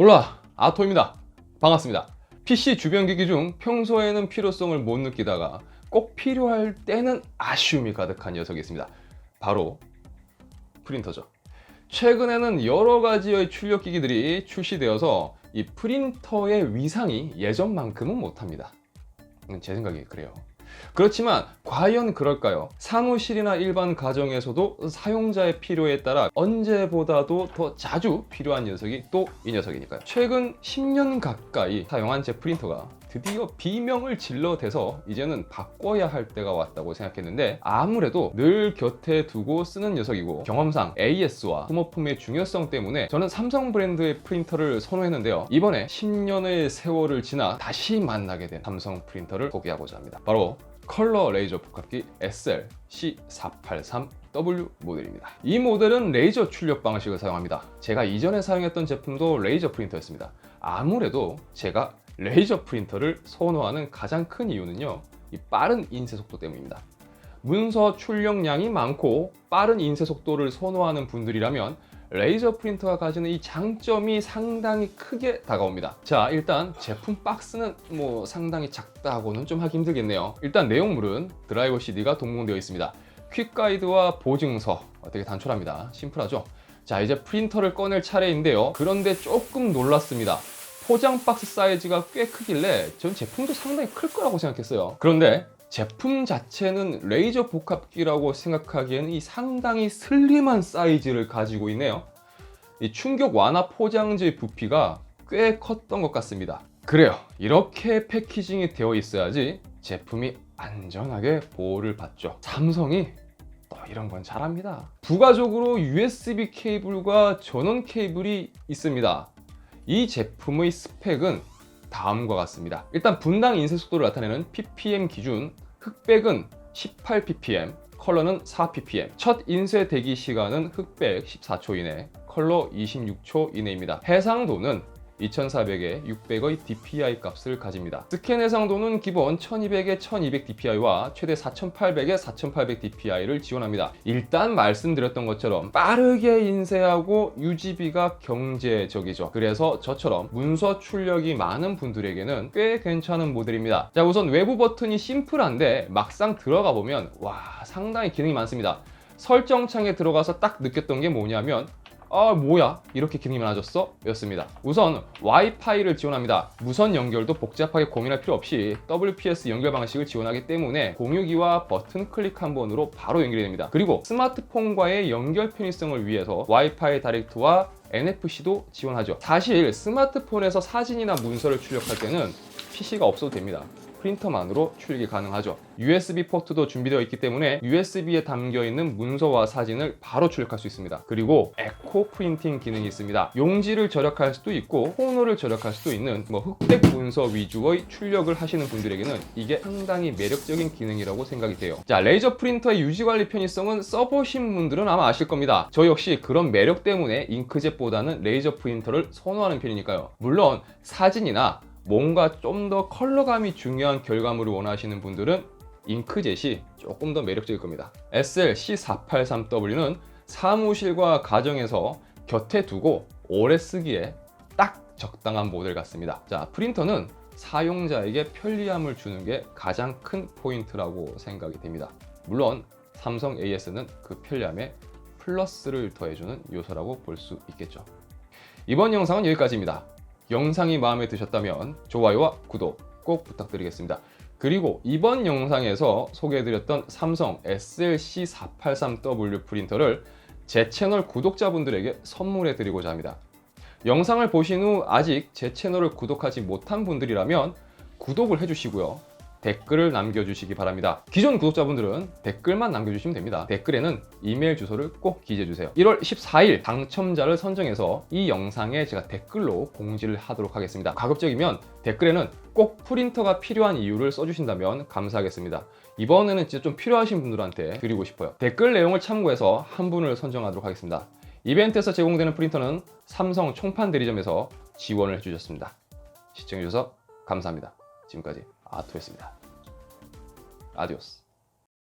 올라 아토입니다. 반갑습니다. PC 주변 기기 중 평소에는 필요성을 못 느끼다가 꼭 필요할 때는 아쉬움이 가득한 녀석이 있습니다. 바로 프린터죠. 최근에는 여러 가지의 출력 기기들이 출시되어서 이 프린터의 위상이 예전만큼은 못합니다. 음, 제 생각이 그래요. 그렇지만 과연 그럴까요? 사무실이나 일반 가정에서도 사용자의 필요에 따라 언제보다도 더 자주 필요한 녀석이 또 이 녀석이니까요. 최근 10년 가까이 사용한 제 프린터가 드디어 비명을 질러대서 이제는 바꿔야 할 때가 왔다고 생각했는데 아무래도 늘 곁에 두고 쓰는 녀석이고 경험상 AS와 소모품의 중요성 때문에 저는 삼성 브랜드의 프린터를 선호했는데요. 이번에 10년의 세월을 지나 다시 만나게 된 삼성 프린터를 소개하고자 합니다. 바로 컬러 레이저 복합기 SL C483W 모델입니다. 이 모델은 레이저 출력 방식을 사용합니다. 제가 이전에 사용했던 제품도 레이저 프린터였습니다. 아무래도 제가 레이저 프린터를 선호하는 가장 큰 이유는요. 이 빠른 인쇄 속도 때문입니다. 문서 출력량이 많고 빠른 인쇄 속도를 선호하는 분들이라면 레이저 프린터가 가지는 이 장점이 상당히 크게 다가옵니다. 자, 일단 제품 박스는 뭐 상당히 작다고는 좀 하기 힘들겠네요. 일단 내용물은 드라이버 CD가 동봉되어 있습니다. 퀵 가이드와 보증서 되게 단촐합니다. 심플하죠? 자, 이제 프린터를 꺼낼 차례인데요. 그런데 조금 놀랐습니다. 포장 박스 사이즈가 꽤 크길래 전 제품도 상당히 클 거라고 생각했어요. 그런데 제품 자체는 레이저 복합기라고 생각하기에는 이 상당히 슬림한 사이즈를 가지고 있네요. 이 충격 완화 포장지 부피가 꽤 컸던 것 같습니다. 그래요. 이렇게 패키징이 되어 있어야지 제품이 안전하게 보호를 받죠. 삼성이 또 이런 건 잘합니다. 부가적으로 USB 케이블과 전원 케이블이 있습니다. 이 제품의 스펙은 다음과 같습니다. 일단 분당 인쇄 속도를 나타내는 ppm 기준 흑백은 18 ppm, 컬러는 4 ppm. 첫 인쇄 대기 시간은 흑백 14초 이내, 컬러 26초 이내입니다. 해상도는 2400에 600의 DPI 값을 가집니다. 스캔 해상도는 기본 1200에 1200 DPI와 최대 4800에 4800 DPI를 지원합니다. 일단 말씀드렸던 것처럼 빠르게 인쇄하고 유지비가 경제적이죠. 그래서 저처럼 문서 출력이 많은 분들에게는 꽤 괜찮은 모델입니다. 자, 우선 외부 버튼이 심플한데 막상 들어가 보면 와, 상당히 기능이 많습니다. 설정창에 들어가서 딱 느꼈던 게 뭐냐면 아 뭐야? 이렇게 기능이 많아졌어? 였습니다. 우선 와이파이를 지원합니다. 무선 연결도 복잡하게 고민할 필요 없이 WPS 연결 방식을 지원하기 때문에 공유기와 버튼 클릭 한 번으로 바로 연결이 됩니다. 그리고 스마트폰과의 연결 편의성을 위해서 와이파이 다이렉트와 NFC도 지원하죠. 사실 스마트폰에서 사진이나 문서를 출력할 때는 PC가 없어도 됩니다 프린터만으로 출력이 가능하죠. USB 포트도 준비되어 있기 때문에 USB에 담겨 있는 문서와 사진을 바로 출력할 수 있습니다. 그리고 에코 프린팅 기능이 있습니다. 용지를 절약할 수도 있고 토너를 절약할 수도 있는 뭐 흑백 문서 위주의 출력을 하시는 분들에게는 이게 상당히 매력적인 기능이라고 생각이 돼요. 자, 레이저 프린터의 유지 관리 편의성은 써보신 분들은 아마 아실 겁니다. 저 역시 그런 매력 때문에 잉크젯보다는 레이저 프린터를 선호하는 편이니까요. 물론 사진이나 뭔가 좀 더 컬러감이 중요한 결과물을 원하시는 분들은 잉크젯이 조금 더 매력적일 겁니다. SL C483W는 사무실과 가정에서 곁에 두고 오래 쓰기에 딱 적당한 모델 같습니다. 자, 프린터는 사용자에게 편리함을 주는 게 가장 큰 포인트라고 생각이 됩니다. 물론 삼성 AS는 그 편리함에 플러스를 더해주는 요소라고 볼 수 있겠죠. 이번 영상은 여기까지입니다. 영상이 마음에 드셨다면 좋아요와 구독 꼭 부탁드리겠습니다. 그리고 이번 영상에서 소개해드렸던 삼성 SLC483W 프린터를 제 채널 구독자분들에게 선물해드리고자 합니다. 영상을 보신 후 아직 제 채널을 구독하지 못한 분들이라면 구독을 해주시고요. 댓글을 남겨주시기 바랍니다. 기존 구독자분들은 댓글만 남겨주시면 됩니다. 댓글에는 이메일 주소를 꼭 기재해주세요. 1월 14일 당첨자를 선정해서 이 영상에 제가 댓글로 공지를 하도록 하겠습니다. 가급적이면 댓글에는 꼭 프린터가 필요한 이유를 써주신다면 감사하겠습니다. 이번에는 진짜 좀 필요하신 분들한테 드리고 싶어요. 댓글 내용을 참고해서 한 분을 선정하도록 하겠습니다. 이벤트에서 제공되는 프린터는 삼성 총판 대리점에서 지원을 해주셨습니다. 시청해주셔서 감사합니다. 지금까지 아토였습니다. 아디오스.